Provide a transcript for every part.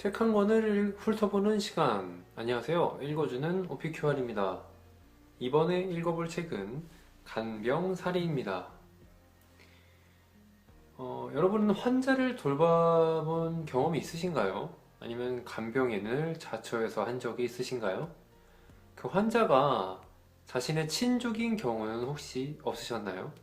책 한 권을 훑어보는 시간. 안녕하세요. 읽어주는 오피큐알입니다. 이번에 읽어볼 책은 간병사리입니다. 어, 여러분은 환자를 돌봐본 경험이 있으신가요? 아니면 간병인을 자처해서 한 적이 있으신가요? 그 환자가 자신의 친족인 경우는 혹시 없으셨나요?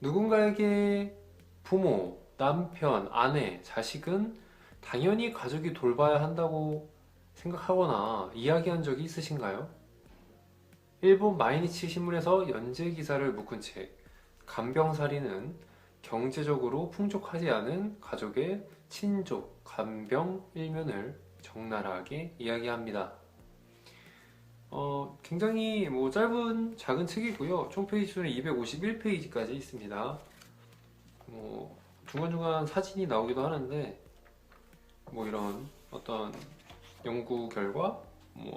누군가에게 부모, 남편, 아내, 자식은 당연히 가족이 돌봐야 한다고 생각하거나 이야기한 적이 있으신가요? 일본 마이니치 신문에서 연재 기사를 묶은 책 간병살이는 경제적으로 풍족하지 않은 가족의 친족, 간병 일면을 적나라하게 이야기합니다. 어, 굉장히 뭐 짧은 작은 책이고요. 총 페이지 수는 251페이지까지 있습니다. 뭐 중간중간 사진이 나오기도 하는데 뭐 이런 어떤 연구 결과, 뭐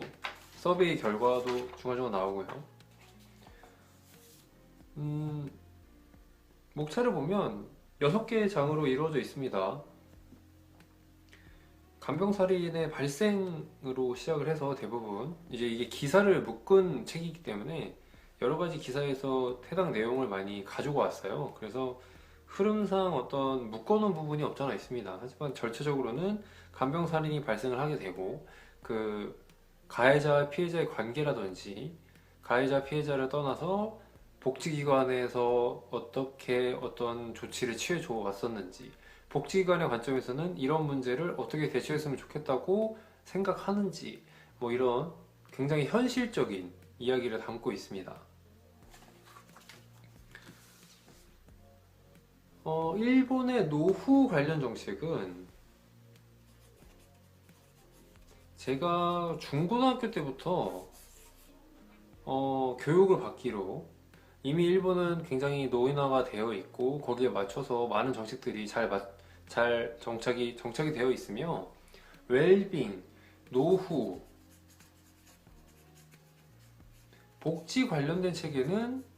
서베이 결과도 중간중간 나오고요. 음, 목차를 보면 6개의 장으로 이루어져 있습니다. 간병살인의 발생으로 시작을 해서 대부분 이제 이게 기사를 묶은 책이기 때문에 여러 가지 기사에서 해당 내용을 많이 가지고 왔어요. 그래서 흐름상 어떤 묶어놓은 부분이 없잖아 있습니다. 하지만 절차적으로는 간병살인이 발생을 하게 되고 그 가해자와 피해자의 관계라든지 가해자 피해자를 떠나서 복지기관에서 어떻게 어떤 조치를 취해줘 왔었는지 복지기관의 관점에서는 이런 문제를 어떻게 대처했으면 좋겠다고 생각하는지 뭐 이런 굉장히 현실적인 이야기를 담고 있습니다. 어, 일본의 노후 관련 정책은 제가 중고등학교 때부터 어, 교육을 받기로 이미 일본은 굉장히 노인화가 되어 있고 거기에 맞춰서 많은 정책들이 잘, 맞, 잘 정착이, 정착이 되어 있으며 웰빙, 노후, 복지 관련된 책에는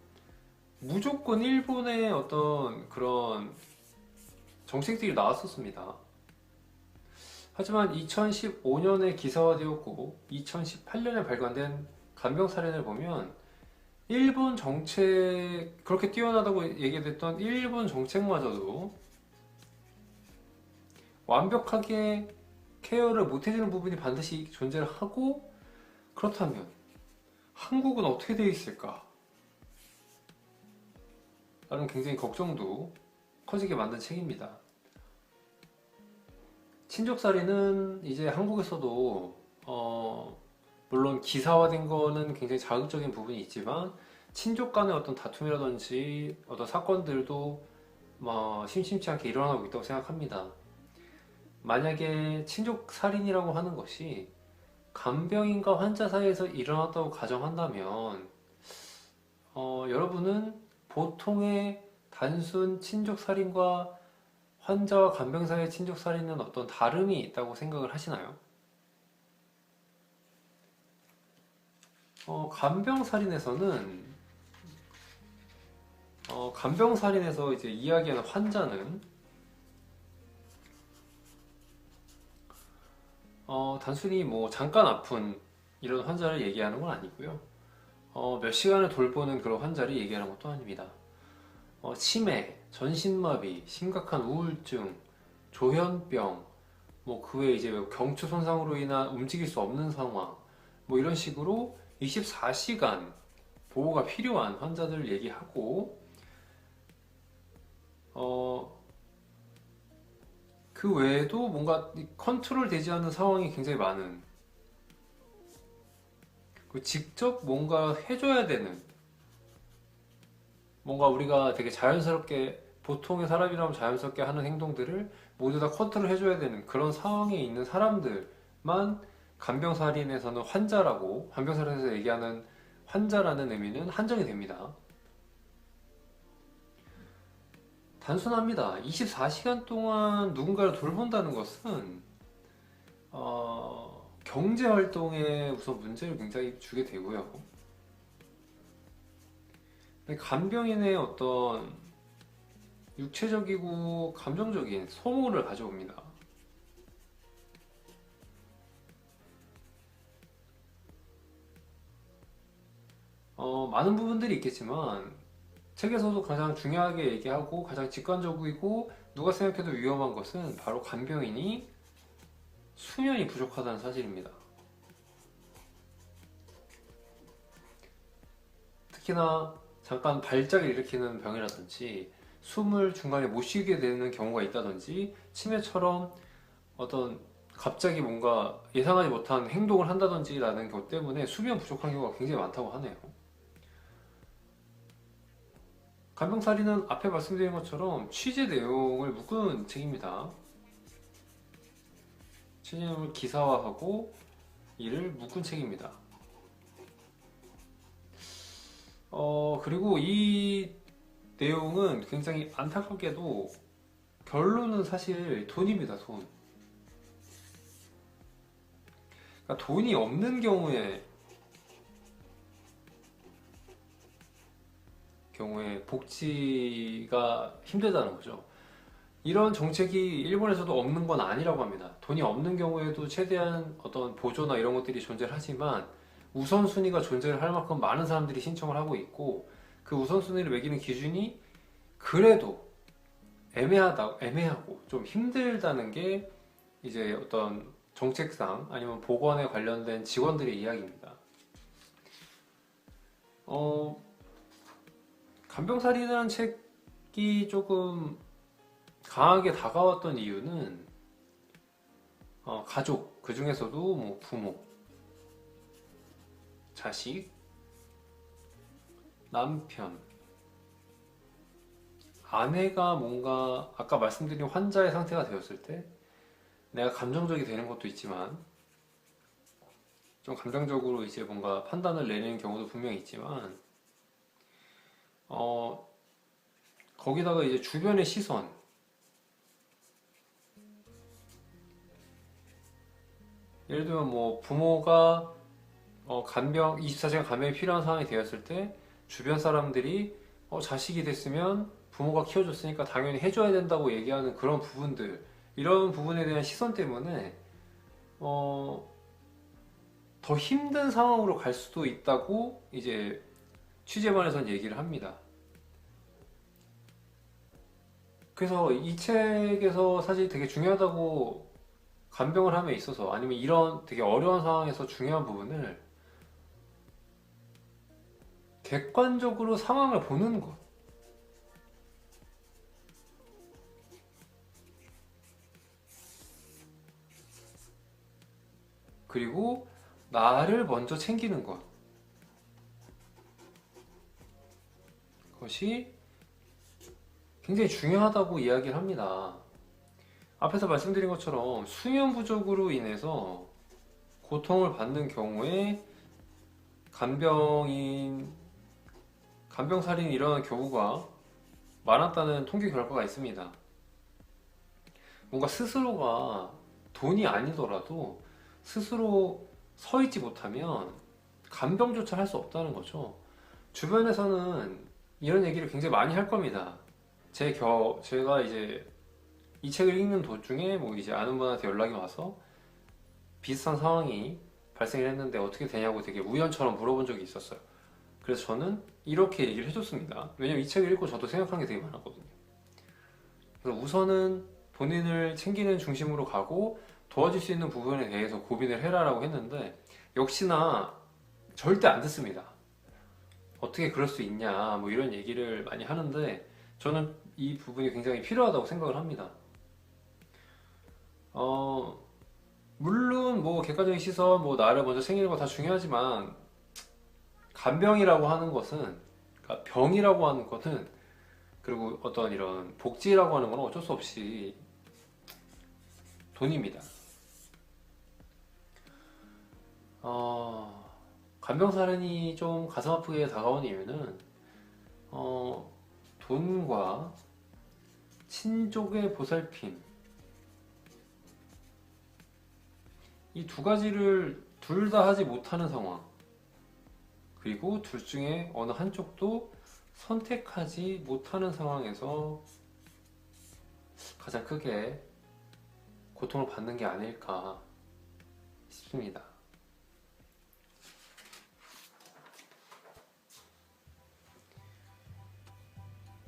무조건 일본의 어떤 그런 정책들이 나왔었습니다. 하지만 2015년에 기사화되었고 2018년에 발간된 간병사례를 보면 일본 정책 그렇게 뛰어나다고 얘기됐던 일본 정책마저도 완벽하게 케어를 못해주는 부분이 반드시 존재를 하고 그렇다면 한국은 어떻게 되어 있을까? 라는 굉장히 걱정도 커지게 만든 책입니다. 친족살이는 이제 한국에서도 어, 물론 기사화된 거는 굉장히 자극적인 부분이 있지만 친족 간의 어떤 다툼이라든지 어떤 사건들도 뭐 심심치 않게 일어나고 있다고 생각합니다. 만약에 친족 살인이라고 하는 것이 간병인과 환자 사이에서 일어났다고 가정한다면 어, 여러분은 보통의 단순 친족 살인과 환자와 간병 사이의 친족 살인은 어떤 다름이 있다고 생각을 하시나요? 어, 간병 살인에서는 어, 간병 살인에서 이제 이야기하는 환자는 어, 단순히 뭐 잠깐 아픈 이런 환자를 얘기하는 건 아니고요. 어, 몇 시간을 돌보는 그런 환자를 얘기하는 것도 아닙니다. 어, 치매, 전신마비, 심각한 우울증, 조현병, 뭐 그 외에 이제 경추 손상으로 인한 움직일 수 없는 상황, 뭐 이런 식으로 24시간 보호가 필요한 환자들을 얘기하고, 어, 그 외에도 뭔가 컨트롤 되지 않는 상황이 굉장히 많은, 그 직접 뭔가 해줘야 되는, 뭔가 우리가 되게 자연스럽게 보통의 사람이라면 자연스럽게 하는 행동들을 모두 다 컨트롤 해줘야 되는 그런 상황에 있는 사람들만 간병살인에서는 환자라고 간병살인에서 얘기하는 환자라는 의미는 한정이 됩니다. 단순합니다. 24시간 동안 누군가를 돌본다는 것은 어, 경제 활동에 우선 문제를 굉장히 주게 되고요. 간병인의 어떤 육체적이고 감정적인 소모를 가져옵니다. 어, 많은 부분들이 있겠지만 책에서도 가장 중요하게 얘기하고 가장 직관적이고 누가 생각해도 위험한 것은 바로 간병인이 수면이 부족하다는 사실입니다. 특히나 잠깐 발작을 일으키는 병이라든지 숨을 중간에 못 쉬게 되는 경우가 있다든지 치매처럼 어떤 갑자기 뭔가 예상하지 못한 행동을 한다든지 라는 것 때문에 수면 부족한 경우가 굉장히 많다고 하네요. 간병사리는 앞에 말씀드린 것처럼 취재 내용을 묶은 책입니다. 내용을 기사화하고 이를 묶은 책입니다. 어, 그리고 이 내용은 굉장히 안타깝게도 결론은 사실 돈입니다, 돈. 그러니까 돈이 없는 경우에 경우에 복지가 힘들다는 거죠. 이런 정책이 일본에서도 없는 건 아니라고 합니다. 돈이 없는 경우에도 최대한 어떤 보조나 이런 것들이 존재를 하지만 우선순위가 존재를 할 만큼 많은 사람들이 신청을 하고 있고 그 우선순위를 매기는 기준이 그래도 애매하다, 애매하고 좀 힘들다는 게 이제 어떤 정책상 아니면 보건에 관련된 직원들의 이야기입니다. 어, 간병살이라는 책이 조금 강하게 다가왔던 이유는 어, 가족, 그 중에서도 뭐 부모, 자식, 남편, 아내가 뭔가 아까 말씀드린 환자의 상태가 되었을 때 내가 감정적이 되는 것도 있지만 좀 감정적으로 이제 뭔가 판단을 내리는 경우도 분명히 있지만 어 거기다가 이제 주변의 시선 들면 뭐 부모가 어 간병 24시간 간병이 필요한 상황이 되었을 때 주변 사람들이 어 자식이 됐으면 부모가 키워줬으니까 당연히 해줘야 된다고 얘기하는 그런 부분들 이런 부분에 대한 시선 때문에 어, 더 힘든 상황으로 갈 수도 있다고 이제 취재반에선 얘기를 합니다. 그래서 이 책에서 사실 되게 중요하다고 간병을 함에 있어서 아니면 이런 되게 어려운 상황에서 중요한 부분을 객관적으로 상황을 보는 것 그리고 나를 먼저 챙기는 것. 그것이 굉장히 중요하다고 이야기를 합니다. 앞에서 말씀드린 것처럼 수면 부족으로 인해서 고통을 받는 경우에 간병인, 간병살인이 일어나는 경우가 많았다는 통계 결과가 있습니다. 뭔가 스스로가 돈이 아니더라도 스스로 서 있지 못하면 간병조차 할 수 없다는 거죠. 주변에서는 이런 얘기를 굉장히 많이 할 겁니다. 제 겨, 제가 이제 이 책을 읽는 도중에 뭐 이제 아는 분한테 연락이 와서 비슷한 상황이 발생을 했는데 어떻게 되냐고 되게 우연처럼 물어본 적이 있었어요. 그래서 저는 이렇게 얘기를 해줬습니다. 왜냐면 이 책을 읽고 저도 생각한 게 되게 많았거든요. 그래서 우선은 본인을 챙기는 중심으로 가고 도와줄 수 있는 부분에 대해서 고민을 해라라고 했는데 역시나 절대 안 듣습니다. 어떻게 그럴 수 있냐 뭐 이런 얘기를 많이 하는데 저는 이 부분이 굉장히 필요하다고 생각을 합니다. 어 물론 뭐 객관적인 시선 뭐 나를 먼저 챙기는 거 다 중요하지만 간병이라고 하는 것은 그러니까 병이라고 하는 것은 그리고 어떤 이런 복지라고 하는 건 어쩔 수 없이 돈입니다. 어, 간병사련이 좀 가슴 아프게 다가온 이유는 어, 돈과 친족의 보살핌 이 두 가지를 둘 다 하지 못하는 상황 그리고 둘 중에 어느 한쪽도 선택하지 못하는 상황에서 가장 크게 고통을 받는 게 아닐까 싶습니다.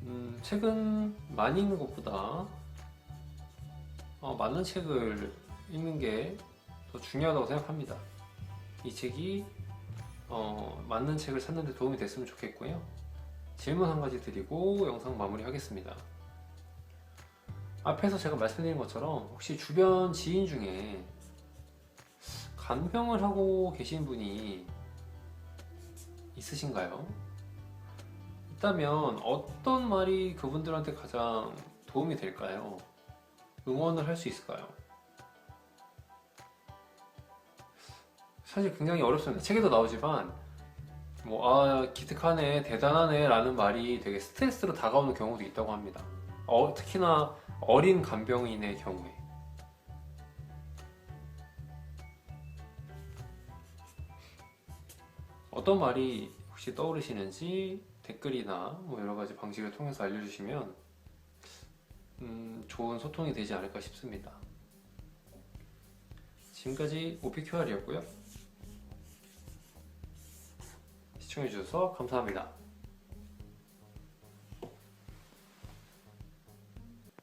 음, 책은 많이 읽는 것보다 어, 맞는 책을 읽는 게더 중요하다고 생각합니다. 이 책이 어, 맞는 책을 찾는 데 도움이 됐으면 좋겠고요. 질문 한 가지 드리고 영상 마무리하겠습니다. 앞에서 제가 말씀드린 것처럼 혹시 주변 지인 중에 간병을 하고 계신 분이 있으신가요? 있다면 어떤 말이 그분들한테 가장 도움이 될까요? 응원을 할 수 있을까요? 사실 굉장히 어렵습니다. 책에도 나오지만 뭐, 아, 기특하네, 대단하네 라는 말이 되게 스트레스로 다가오는 경우도 있다고 합니다. 어, 특히나 어린 간병인의 경우에. 어떤 말이 혹시 떠오르시는지 댓글이나 뭐 여러 가지 방식을 통해서 알려주시면 음, 좋은 소통이 되지 않을까 싶습니다. 지금까지 OPQR이었고요. 시청해주셔서 감사합니다.